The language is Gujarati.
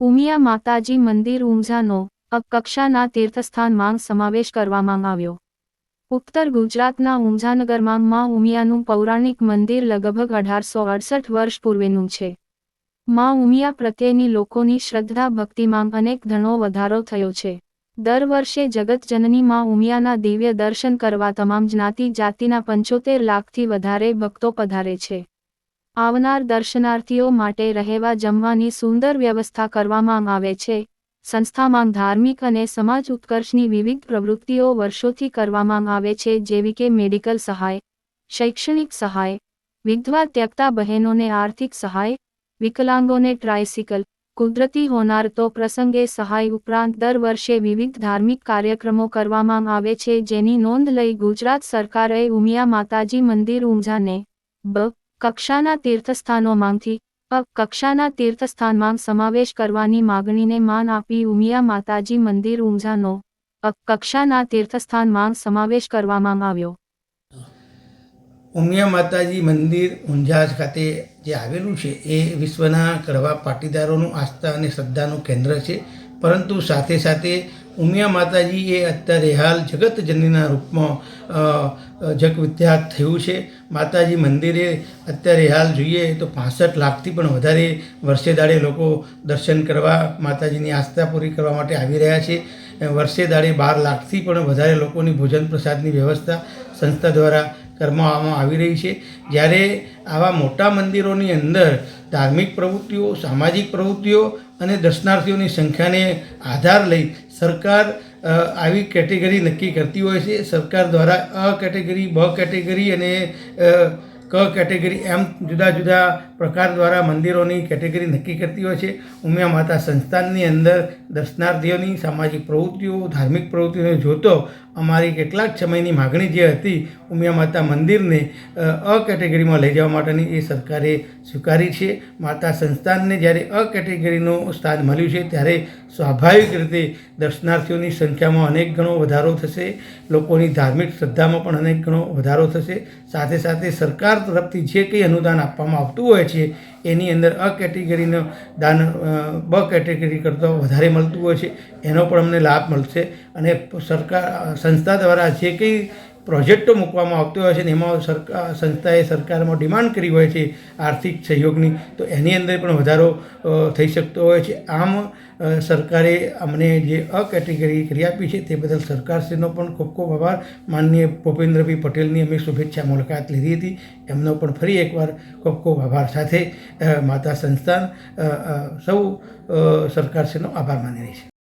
ઉમિયા માતાજી મંદિર ઊંઝાનો અપકક્ષાના તીર્થસ્થાન તીર્થસ્થાનમાં સમાવેશ કરવામાં આવ્યો. ઉત્તર ગુજરાતના ઊંઝાનગરમાં ઉમિયાનું પૌરાણિક મંદિર લગભગ અઢારસો અડસઠ વર્ષ પૂર્વેનું છે. માં ઉમિયા પ્રત્યેની લોકોની શ્રદ્ધા, ભક્તિમાં અનેક ધણો વધારો થયો છે. દર વર્ષે જગતજનની માં ઉમિયાના દિવ્ય દર્શન કરવા તમામ જ્ઞાતિ જાતિના પંચોતેર લાખથી વધારે ભક્તો પધારે છે. આવનાર દર્શનાર્થીઓ માટે રહેવા જમવાની સુંદર વ્યવસ્થા કરવામાં આવે છે. સંસ્થામાં ધાર્મિક અને સમાજ ઉત્કર્ષની વિવિધ પ્રવૃત્તિઓ વર્ષોથી કરવામાં આવે છે, જેવી કે મેડિકલ સહાય, શૈક્ષણિક સહાય, વિધવા ત્યક્તા બહેનોને આર્થિક સહાય, વિકલાંગોને ટ્રાયસિકલ, કુદરતી હોનારતો પ્રસંગે સહાય ઉપરાંત દર વર્ષે વિવિધ ધાર્મિક કાર્યક્રમો કરવામાં આવે છે, જેની નોંધ લઈ ગુજરાત સરકારે ઉમિયા માતાજી મંદિર ઊંઝાને બ કક્ષાના તીર્થસ્થાનોમાંથી કક્ષાના તીર્થસ્થાનમાં સમાવેશ કરવાની માગણીને માન આપી ઉમિયા માતાજી મંદિર ઊંઝાનો કક્ષાના તીર્થસ્થાનમાં સમાવેશ કરવામાં આવ્યો. ઉમિયા માતાજી મંદિર ઊંઝા ખાતે જે આવેલું છે, એ વિશ્વના કડવા પાટીદારોનું આસ્થા અને શ્રદ્ધાનું કેન્દ્ર છે. પરંતુ સાથે સાથે ઉમિયા માતાજી એ અત્યારે હાલ જગતજનનીના રૂપમાં અ, જગવિખ્યાત થયું છે. માતાજી મંદિરે અત્યારે હાલ જોઈએ તો પાસઠ લાખથી પણ વધારે વર્ષે દાડે લોકો દર્શન કરવા માતાજીની આસ્થા પૂરી કરવા માટે આવી રહ્યા છે. વર્ષે દાડે બાર લાખથી પણ વધારે લોકોની ભોજન પ્રસાદની વ્યવસ્થા સંસ્થા દ્વારા કરવામાં આવી રહી છે. જ્યારે આવા મોટા મંદિરોની અંદર ધાર્મિક પ્રવૃત્તિઓ સામાજિક પ્રવૃત્તિઓ અને દર્શનાર્થીઓની સંખ્યાને આધાર લઈ સરકાર આવી કેટેગરી નક્કી કરતી હોય છે. સરકાર દ્વારા અ કેટેગરી, બ કેટેગરી અને ક કેટેગરી એમ જુદા જુદા પ્રકાર દ્વારા મંદિરોની કેટેગરી નક્કી કરતી હોય છે. ઉમિયા માતા સંસ્થાનની અંદર દર્શનાર્થીઓની, સામાજિક પ્રવૃત્તિઓ, ધાર્મિક પ્રવૃત્તિઓને જોતો અમારી કેટલાક સમયની માગણી જે હતી ઉમિયા માતા મંદિરને અ, કેટેગરીમાં લઈ જવા માટેની એ સરકારે સ્વીકારી છે. માતા સંસ્થાનને જ્યારે અ કેટેગરીનું સ્થાન મળ્યું છે ત્યારે સ્વાભાવિક રીતે દર્શનાર્થીઓની સંખ્યામાં અનેક ગણો વધારો થશે. લોકોની ધાર્મિક શ્રદ્ધામાં પણ અનેક ગણો વધારો થશે. સાથે સાથે સરકાર તરફથી જે કંઈ અનુદાન આપવામાં આવતું હોય છે એની અંદર અ કેટેગરીનું દાન બ કેટેગરી કરતાં વધારે મળતું હોય છે. એનો પણ અમને લાભ મળશે. અને સરકાર, સંસ્થા દ્વારા જે કંઈ પ્રોજેક્ટો મૂકવામાં આવતો હોય છે ને એમાં સરકાર સંસ્થાએ સરકારમાં ડિમાન્ડ કરી હોય છે આર્થિક સહયોગની, તો એની અંદર પણ વધારો થઈ શકતો હોય છે. આમ સરકારે અમને જે અ કેટેગરી કરી આપી છે તે બદલ સરકારશ્રીનો પણ ખૂબ ખૂબ આભાર. માનનીય ભૂપેન્દ્રભાઈ પટેલની અમે શુભેચ્છા મુલાકાત લીધી હતી. એમનો પણ ફરી એકવાર ખૂબ ખૂબ આભાર. સાથે માતા સંસ્થાન સૌ સરકારશ્રીનો આભાર માની રહી છે.